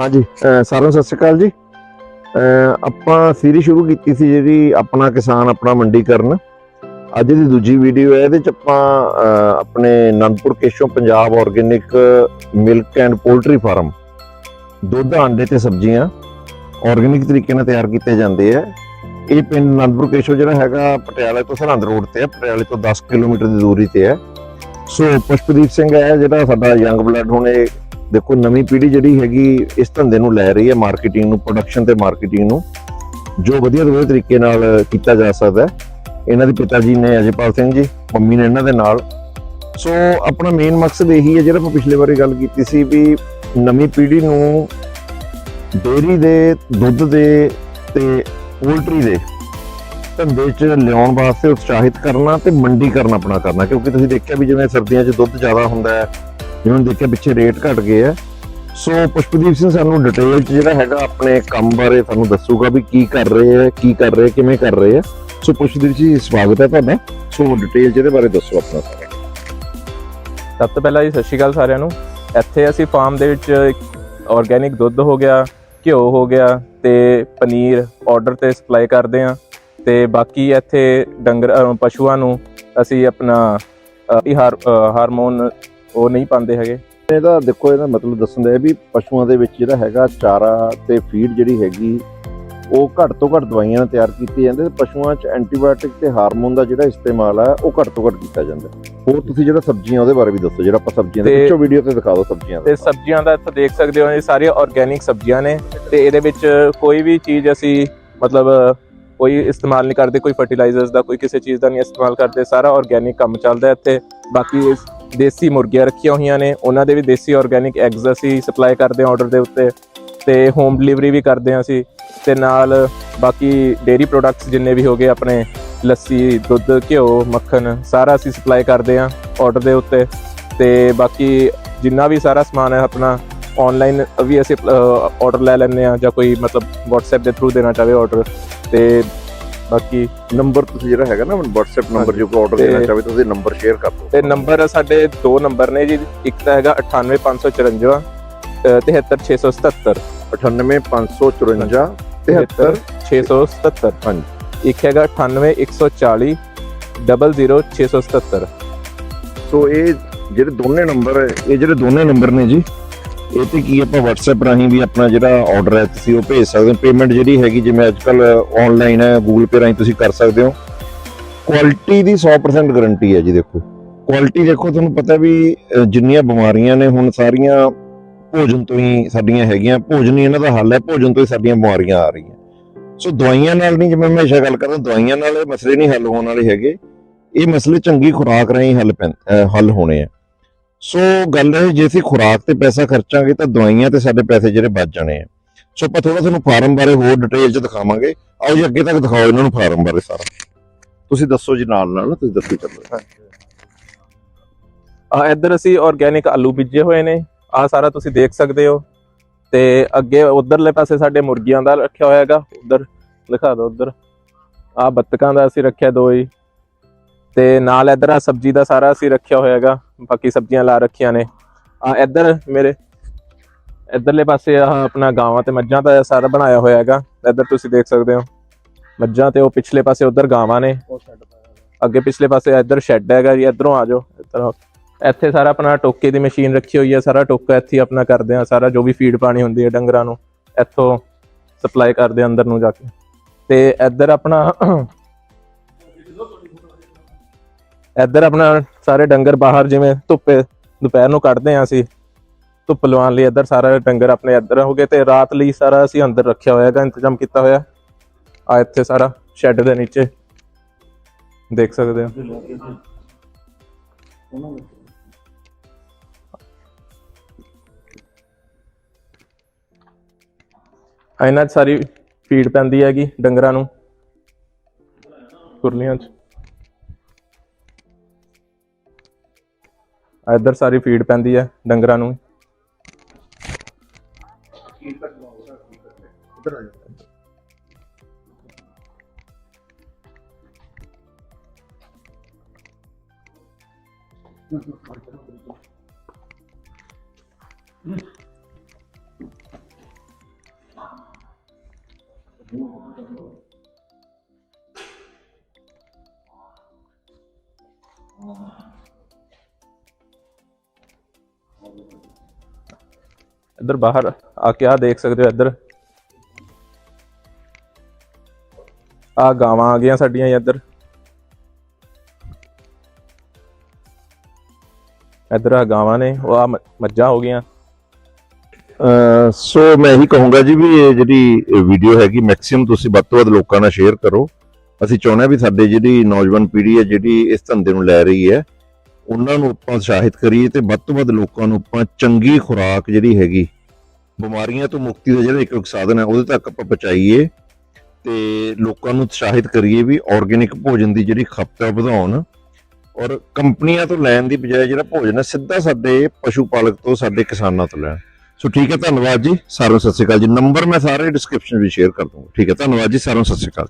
ਹਾਂਜੀ। ਅਹ ਸਾਰਿਆਂ ਨੂੰ ਸਤਿ ਸ਼੍ਰੀ ਅਕਾਲ ਜੀ। ਆਪਾਂ ਸੀਰੀਜ਼ ਸ਼ੁਰੂ ਕੀਤੀ ਸੀ ਜਿਹੜੀ ਆਪਣਾ ਕਿਸਾਨ, ਆਪਣਾ ਮੰਡੀਕਰਨ ਅੱਜ ਦੀ ਦੂਜੀ ਵੀਡੀਓ ਹੈ, ਇਹਦੇ ਚ ਆਪਾਂ ਆਪਣੇ Anandpur Kesho Punjab organic milk and poultry farm ਦੁੱਧ, ਆਂਡੇ ਤੇ ਸਬਜ਼ੀਆਂ ਆਰਗੇਨਿਕ ਤਰੀਕੇ ਨਾਲ ਤਿਆਰ ਕੀਤੇ ਜਾਂਦੇ ਆ। ਇਹ ਪਿੰਡ ਅਨੰਦਪੁਰ ਕੇਸ਼ੋ ਜਿਹੜਾ ਹੈਗਾ, ਪਟਿਆਲੇ ਤੋਂ ਸਰਹੰਦ ਰੋਡ ਤੇ ਹੈ ਪਟਿਆਲੇ ਤੋਂ 10 ਕਿਲੋਮੀਟਰ ਦੀ ਦੂਰੀ ਤੇ ਹੈ ਸੋ ਪੁਸ਼ਪਦੀਪ ਸਿੰਘ ਹੈ, ਜਿਹੜਾ ਸਾਡਾ ਯੰਗ ਬਲੱਡ ਹੁਣ ਦੇਖੋ, ਨਵੀਂ ਪੀੜ੍ਹੀ ਜਿਹੜੀ ਹੈਗੀ ਇਸ ਧੰਦੇ ਨੂੰ ਲੈ ਰਹੀ ਹੈ ਮਾਰਕੀਟਿੰਗ ਨੂੰ ਪ੍ਰੋਡਕਸ਼ਨ ਤੇ ਮਾਰਕੀਟਿੰਗ ਨੂੰ, ਜੋ ਵਧੀਆ ਤੋਂ ਵਧੀਆ ਤਰੀਕੇ ਨਾਲ ਕੀਤਾ ਜਾ ਸਕਦਾ ਹੈ। ਇਹਨਾਂ ਦੇ ਪਿਤਾ ਜੀ ਨੇ ਅਜੇਪਾਲ ਸਿੰਘ ਜੀ, ਮੰਮੀ ਨੇ ਇਹਨਾਂ ਦੇ ਨਾਲ। ਸੋ, ਆਪਣਾ ਮੇਨ ਮਕਸਦ ਇਹੀ ਹੈ, ਜਿਹੜਾ ਆਪਾਂ ਪਿਛਲੇ ਵਾਰੀ ਗੱਲ ਕੀਤੀ ਸੀ ਵੀ ਨਵੀਂ ਪੀੜ੍ਹੀ ਨੂੰ ਡੇਅਰੀ ਦੇ, ਦੁੱਧ ਦੇ ਤੇ ਪੋਲਟਰੀ ਦੇ ਧੰਦੇ 'ਚ ਲਿਆਉਣ ਵਾਸਤੇ ਉਤਸ਼ਾਹਿਤ ਕਰਨਾ ਤੇ ਮੰਡੀਕਰਨ ਆਪਣਾ ਕਰਨਾ, ਕਿਉਂਕਿ ਤੁਸੀਂ ਦੇਖਿਆ ਵੀ ਜਿਵੇਂ ਸਰਦੀਆਂ 'ਚ ਦੁੱਧ ਜ਼ਿਆਦਾ ਹੁੰਦਾ ਹੈ ਜਿਵੇਂ ਦੇਖਿਆ ਪਿੱਛੇ ਰੇਟ ਘਟ ਗਏ ਆ। ਸੋ ਪੁਸ਼ਪਦੀਪ ਸਿੰਘ ਸਾਨੂੰ ਡਿਟੇਲ 'ਚ ਜਿਹੜਾ ਹੈਗਾ ਆਪਣੇ ਕੰਮ ਬਾਰੇ ਸਾਨੂੰ ਦੱਸੂਗਾ ਵੀ ਕੀ ਕਰ ਰਹੇ ਆ, ਕੀ ਕਰ ਰਹੇ ਕਿਵੇਂ ਕਰ ਰਹੇ ਆ। ਸੋ ਪੁਸ਼ਪਦੀਪ ਜੀ, ਸਵਾਗਤ ਹੈ ਤੁਹਾਡਾ। ਸੋ ਡਿਟੇਲ 'ਚ ਇਹਦੇ ਬਾਰੇ ਦੱਸੋ ਆਪਣਾ। ਸਾਰਾ ਸਭ ਤੋਂ ਪਹਿਲਾਂ ਜੀ, ਸਤਿ ਸ਼੍ਰੀ ਅਕਾਲ ਸਾਰਿਆਂ ਨੂੰ। ਇੱਥੇ ਅਸੀਂ ਫਾਰਮ ਦੇ ਵਿੱਚ ਆਰਗੇਨਿਕ ਦੁੱਧ ਹੋ ਗਿਆ, ਘਿਓ ਹੋ ਗਿਆ ਤੇ ਪਨੀਰ ਆਰਡਰ ਤੇ ਸਪਲਾਈ ਕਰਦੇ ਆ ਤੇ ਬਾਕੀ ਇੱਥੇ ਡੰਗਰ ਪਸ਼ੂਆਂ ਨੂੰ ਅਸੀਂ ਆਪਣਾ ਹਾਰਮੋਨ ਉਹ ਨਹੀਂ ਪਾਉਂਦੇ ਹੈਗੇ। ਇਹਦਾ ਦੇਖੋ ਇਹਦਾ ਮਤਲਬ ਦੱਸਣ ਦਾ ਹੈ ਵੀ ਪਸ਼ੂਆਂ ਦੇ ਵਿੱਚ ਜਿਹੜਾ ਹੈਗਾ ਚਾਰਾ ਤੇ ਫੀਡ ਜਿਹੜੀ ਹੈਗੀ ਉਹ ਘੱਟ ਤੋਂ ਘੱਟ ਦਵਾਈਆਂ ਨਾਲ ਤਿਆਰ ਕੀਤੀ ਜਾਂਦੀ ਤੇ ਪਸ਼ੂਆਂ 'ਚ ਐਂਟੀਬਾਇਓਟਿਕ ਤੇ ਹਾਰਮੋਨ ਦਾ ਜਿਹੜਾ ਇਸਤੇਮਾਲ ਹੈ ਉਹ ਘੱਟ ਤੋਂ ਘੱਟ ਕੀਤਾ ਜਾਂਦਾ ਹੈ। ਹੋਰ ਤੁਸੀਂ ਜਿਹੜਾ ਸਬਜ਼ੀਆਂ ਉਹਦੇ ਬਾਰੇ ਵੀ ਦੱਸੋ ਜਿਹੜਾ ਆਪਾਂ ਸਬਜ਼ੀਆਂ ਦੇ ਪਿੱਛੋਂ ਵੀਡੀਓ ਤੇ ਦਿਖਾ ਦਿਓ ਸਬਜ਼ੀਆਂ ਦਾ। ਤੇ ਸਬਜ਼ੀਆਂ ਦਾ ਇੱਥੇ ਦੇਖ ਸਕਦੇ ਹੋ ਇਹ ਸਾਰੀਆਂ ਆਰਗੇਨਿਕ ਸਬਜ਼ੀਆਂ ਨੇ ਤੇ ਇਹਦੇ ਵਿੱਚ ਕੋਈ ਵੀ ਚੀਜ਼ ਅਸੀਂ ਮਤਲਬ ਕੋਈ ਇਸਤੇਮਾਲ ਨਹੀਂ ਕਰਦੇ ਕੋਈ ਫਰਟੀਲਾਈਜ਼ਰਸ ਦਾ ਕੋਈ ਕਿਸੇ ਚੀਜ਼ ਦਾ ਨਹੀਂ ਇਸਤੇਮਾਲ ਕਰਦੇ ਸਾਰਾ ਆਰਗੇਨਿਕ ਕੰਮ ਚੱਲਦਾ ਹੈ ਇੱਥੇ। ਬਾਕੀ ਇਸ ਦੇਸੀ ਮੁਰਗੀਆਂ ਰੱਖੀਆਂ ਹੋਈਆਂ ਨੇ। ਉਹਨਾਂ ਦੇ ਵੀ ਦੇਸੀ ਆਰਗੇਨਿਕ ਐਗਸ ਅਸੀਂ ਸਪਲਾਈ ਕਰਦੇ ਹਾਂ ਆਰਡਰ ਦੇ ਉੱਤੇ ਤੇ ਹੋਮ ਡਿਲੀਵਰੀ ਵੀ ਕਰਦੇ ਹਾਂ ਅਸੀਂ ਤੇ ਨਾਲ ਬਾਕੀ ਡੇਰੀ ਪ੍ਰੋਡਕਟਸ ਜਿੰਨੇ ਵੀ ਹੋਗੇ ਆਪਣੇ, ਲੱਸੀ, ਦੁੱਧ, ਘਿਓ, ਮੱਖਣ, ਸਾਰਾ ਅਸੀਂ ਸਪਲਾਈ ਕਰਦੇ ਹਾਂ ਆਰਡਰ ਦੇ ਉੱਤੇ ਤੇ ਬਾਕੀ ਜਿੰਨਾ ਵੀ ਸਾਰਾ ਸਮਾਨ ਹੈ ਆਪਣਾ ਆਨਲਾਈਨ ਵੀ ਅਸੀਂ ਆਰਡਰ ਲੈ ਲੈਂਦੇ ਆ ਜਾਂ ਕੋਈ ਮਤਲਬ WhatsApp ਦੇ ਥਰੂ ਦੇਣਾ ਚਾਹੇ ਆਰਡਰ ਤੇ ਬਾਕੀ ਨੰਬਰ ਤੁਸੀਂ ਜਿਹੜਾ ਹੈਗਾ ਨਾ WhatsApp ਨੰਬਰ ਜੋ ਕੋਈ ਆਰਡਰ ਤੇ- ਦੇਣਾ ਚਾਹਵੇ ਤੁਸੀਂ ਨੰਬਰ ਸ਼ੇਅਰ ਕਰ ਦਿਓ। ਤੇ ਨੰਬਰ ਸਾਡੇ ਦੋ ਨੰਬਰ ਨੇ ਜੀ। ਇੱਕ ਤਾਂ ਹੈਗਾ 98554 ਅ, 73677 98554 73 677 ਹਾਂਜੀ। ਇੱਕ ਹੈਗਾ 98140 00677 ਸੋ ਇਹ ਜਿਹੜੇ ਦੋਨੇ ਨੰਬਰ ਇਹ ਜਿਹੜੇ ਦੋਨੇ ਨੰਬਰ ਨੇ ਜੀ ਇਹ ਤੇ ਕੀ ਆਪਾਂ WhatsApp ਰਾਹੀਂ ਵੀ ਆਪਣਾ ਜਿਹੜਾ ਆਰਡਰ ਹੈ ਤੁਸੀਂ ਉਹ ਭੇਜ ਸਕਦੇ ਹੋ। ਪੇਮੈਂਟ ਜਿਹੜੀ ਹੈਗੀ, ਜਿਵੇਂ ਅੱਜ ਕੱਲ ਆਨਲਾਈਨ ਹੈ, Google Pay ਰਾਹੀਂ ਤੁਸੀਂ ਕਰ ਸਕਦੇ ਹੋ। ਕੁਆਲਿਟੀ ਦੀ 100% ਗਾਰੰਟੀ ਹੈ ਜੀ, ਦੇਖੋ। ਕੁਆਲਿਟੀ ਦੇਖੋ, ਤੁਹਾਨੂੰ ਪਤਾ ਵੀ ਜਿੰਨੀਆਂ ਬਿਮਾਰੀਆਂ ਨੇ, ਹੁਣ ਸਾਰੀਆਂ ਭੋਜਨ ਤੋਂ ਹੀ ਸਾਡੀਆਂ ਹੈਗੀਆਂ। ਭੋਜਨ ਹੀ ਇਹਨਾਂ ਦਾ ਹੱਲ ਹੈ, ਭੋਜਨ ਤੋਂ ਹੀ ਸਾਡੀਆਂ ਬਿਮਾਰੀਆਂ ਆ ਰਹੀਆਂ। ਸੋ ਦਵਾਈਆਂ ਨਾਲ ਨਹੀਂ, ਜਿਵੇਂ ਮੈਂ ਹਮੇਸ਼ਾ ਗੱਲ ਕਰਦਾ, ਦਵਾਈਆਂ ਨਾਲ ਇਹ ਮਸਲੇ ਨਹੀਂ ਹੱਲ ਹੋਣ ਵਾਲੇ ਹੈਗੇ। ਇਹ ਮਸਲੇ ਚੰਗੀ ਖੁਰਾਕ ਰਾਹੀਂ ਹੱਲ ਪੈਂ- ਹੱਲ ਹੋਣੇ ਆ। ਸੋ ਗੱਲ ਇਹ ਜੇ ਅਸੀਂ ਖੁਰਾਕ ਤੇ ਪੈਸਾ ਖਰਚਾਂਗੇ ਤਾਂ ਦਵਾਈਆਂ ਤੇ ਸਾਡੇ ਪੈਸੇ ਜਿਹੜੇ ਬਚ ਜਾਣੇ ਆ। ਸੋ ਆਪਾਂ ਥੋੜਾ ਤੁਹਾਨੂੰ ਫਾਰਮ ਬਾਰੇ ਹੋਰ ਡਿਟੇਲ ਚ ਦਿਖਾਵਾਂਗੇ। ਆਓ ਜੀ ਅੱਗੇ ਤੱਕ ਦਿਖਾਓ ਇਹਨਾਂ ਨੂੰ ਫਾਰਮ ਬਾਰੇ ਸਾਰਾ। ਤੁਸੀਂ ਦੱਸੋ ਜੀ ਨਾਲ ਨਾਲ ਤੁਸੀਂ ਦੱਸੀ ਚੱਲੋ। ਆ ਇੱਧਰ ਅਸੀਂ ਆਰਗੇਨਿਕ ਆਲੂ ਬੀਜੇ ਹੋਏ ਨੇ। ਆ ਸਾਰਾ ਤੁਸੀਂ ਦੇਖ ਸਕਦੇ ਹੋ। ਤੇ ਅੱਗੇ ਉਧਰਲੇ ਪਾਸੇ ਸਾਡੇ ਮੁਰਗੀਆਂ ਦਾ ਰੱਖਿਆ ਹੋਇਆ ਹੈਗਾ। ਉਧਰ ਲਿਖਾ ਦਿਓ ਉਧਰ। ਆ ਬੱਤਕਾਂ ਦਾ ਅਸੀਂ ਰੱਖਿਆ ਦੋ ਹੀ। ਤੇ ਨਾਲ ਇੱਧਰ ਆ ਸਬਜ਼ੀ ਦਾ ਸਾਰਾ ਅਸੀਂ ਰੱਖਿਆ ਹੋਇਆ ਹੈਗਾ ਬਾਕੀ ਸਬਜ਼ੀਆਂ ਲਾ ਰੱਖੀਆਂ ਨੇ। ਆ ਇੱਧਰ ਮੇਰੇ ਇੱਧਰਲੇ ਪਾਸੇ ਆ ਆਪਣਾ ਗਾਵਾਂ ਤੇ ਮੱਝਾਂ ਦਾ ਸਾਰਾ ਬਣਾਇਆ ਹੋਇਆ ਹੈਗਾ ਇੱਧਰ ਤੁਸੀਂ ਦੇਖ ਸਕਦੇ ਹੋ। ਮੱਝਾਂ ਤੇ ਉਹ ਪਿਛਲੇ ਪਾਸੇ ਉਧਰ ਗਾਵਾਂ ਨੇ। ਅੱਗੇ ਪਿਛਲੇ ਪਾਸੇ ਇੱਧਰ ਸ਼ੈੱਡ ਹੈਗਾ ਜੀ ਇੱਧਰੋਂ ਆ ਜਾਓ ਇੱਧਰ। ਇੱਥੇ ਸਾਰਾ ਆਪਣਾ ਟੋਕੇ ਦੀ ਮਸ਼ੀਨ ਰੱਖੀ ਹੋਈ ਹੈ ਸਾਰਾ ਟੋਕਾ ਇੱਥੇ ਆਪਣਾ ਕਰਦੇ ਆ ਸਾਰਾ ਜੋ ਵੀ ਫੀਡ ਪਾਣੀ ਹੁੰਦੀ ਹੈ ਡੰਗਰਾਂ ਨੂੰ ਇੱਥੋਂ ਸਪਲਾਈ ਕਰਦੇ ਅੰਦਰ ਨੂੰ ਜਾ ਕੇ। ਤੇ ਇੱਧਰ ਆਪਣਾ ਇੱਧਰ ਆਪਣਾ ਸਾਰੇ ਡੰਗਰ ਬਾਹਰ ਜਿਵੇਂ ਧੁੱਪੇ ਦੁਪਹਿਰ ਨੂੰ ਕੱਢਦੇ ਆ ਅਸੀਂ, ਧੁੱਪ ਲਵਾਉਣ ਲਈ ਇੱਧਰ ਸਾਰਾ ਡੰਗਰ ਆਪਣੇ ਇੱਧਰ ਹੋ ਗਏ ਤੇ ਰਾਤ ਲਈ ਸਾਰਾ ਅਸੀਂ ਅੰਦਰ ਰੱਖਿਆ ਹੋਇਆ ਹੈਗਾ, ਇੰਤਜ਼ਾਮ ਕੀਤਾ ਹੋਇਆ। ਆ ਇੱਥੇ ਸਾਰਾ ਸ਼ੈੱਡ ਦੇ ਨੀਚੇ, ਦੇਖ ਸਕਦੇ ਹੋ। ਇਹਨਾਂ 'ਚ ਸਾਰੀ ਫੀਡ ਪੈਂਦੀ ਹੈਗੀ ਡੰਗਰਾਂ ਨੂੰ। ਕੁਰਲੀਆਂ 'ਚ। ਇੱਧਰ ਸਾਰੀ ਫੀਡ ਪੈਂਦੀ ਹੈ ਡੰਗਰਾਂ ਨੂੰ। ਇੱਧਰ ਬਾਹਰ ਆ ਕੇ ਆ ਦੇਖ ਸਕਦੇ ਹੋ ਇੱਧਰ। ਆ ਗਾਵਾਂ ਆ ਗਈਆਂ ਸਾਡੀਆਂ ਇੱਧਰ। ਇੱਧਰ ਆ ਗਾਵਾਂ ਨੇ, ਉਹ ਆ ਮੱਝਾਂ ਹੋ ਗਈਆਂ। ਅਹ, ਸੋ ਮੈਂ ਇਹੀ ਕਹੂੰਗਾ ਜੀ ਵੀ ਇਹ ਜਿਹੜੀ ਵੀਡੀਓ ਹੈਗੀ ਮੈਕਸਿਮਮ ਤੁਸੀਂ ਵੱਧ ਤੋਂ ਵੱਧ ਲੋਕਾਂ ਨਾਲ ਸ਼ੇਅਰ ਕਰੋ। ਅਸੀਂ ਚਾਹੁੰਦੇ ਹਾਂ ਵੀ ਸਾਡੇ ਜਿਹੜੀ ਨੌਜਵਾਨ ਪੀੜ੍ਹੀ ਹੈ, ਜਿਹੜੀ ਇਸ ਧੰਦੇ ਨੂੰ ਲੈ ਰਹੀ ਹੈ ਉਹਨਾਂ ਨੂੰ ਆਪਾਂ ਉਤਸ਼ਾਹਿਤ ਕਰੀਏ ਤੇ ਵੱਧ ਤੋਂ ਵੱਧ ਲੋਕਾਂ ਨੂੰ ਆਪਾਂ ਚੰਗੀ ਖੁਰਾਕ ਜਿਹੜੀ ਹੈਗੀ, ਬਿਮਾਰੀਆਂ ਤੋਂ ਮੁਕਤੀ ਦਾ ਜਿਹੜਾ ਇੱਕ ਇੱਕ ਸਾਧਨ ਹੈ, ਉਹਦੇ ਤੱਕ ਆਪਾਂ ਪਹੁੰਚਾਈਏ ਤੇ ਲੋਕਾਂ ਨੂੰ ਉਤਸ਼ਾਹਿਤ ਕਰੀਏ ਵੀ ਆਰਗੇਨਿਕ ਭੋਜਨ ਦੀ ਜਿਹੜੀ ਖਪਤ ਹੈ ਵਧਾਉਣ ਔਰ ਕੰਪਨੀਆਂ ਤੋਂ ਲੈਣ ਦੀ ਬਜਾਏ ਜਿਹੜਾ ਭੋਜਨ ਹੈ, ਸਿੱਧਾ ਸਾਡੇ ਪਸ਼ੂ ਪਾਲਕ ਤੋਂ ਸਾਡੇ ਕਿਸਾਨਾਂ ਤੋਂ ਲੈਣ। ਸੋ ਠੀਕ ਹੈ, ਧੰਨਵਾਦ ਜੀ, ਸਾਰਿਆਂ ਨੂੰ ਸਤਿ ਸ਼੍ਰੀ ਅਕਾਲ ਜੀ। ਨੰਬਰ ਮੈਂ ਸਾਰੇ ਡਿਸਕ੍ਰਿਪਸ਼ਨ ਵਿੱਚ ਸ਼ੇਅਰ ਕਰ ਦੂੰਗਾ। ਠੀਕ ਹੈ, ਧੰਨਵਾਦ ਜੀ, ਸਾਰਿਆਂ ਨੂੰ ਸਤਿ ਸ਼੍ਰੀ ਅਕਾਲ।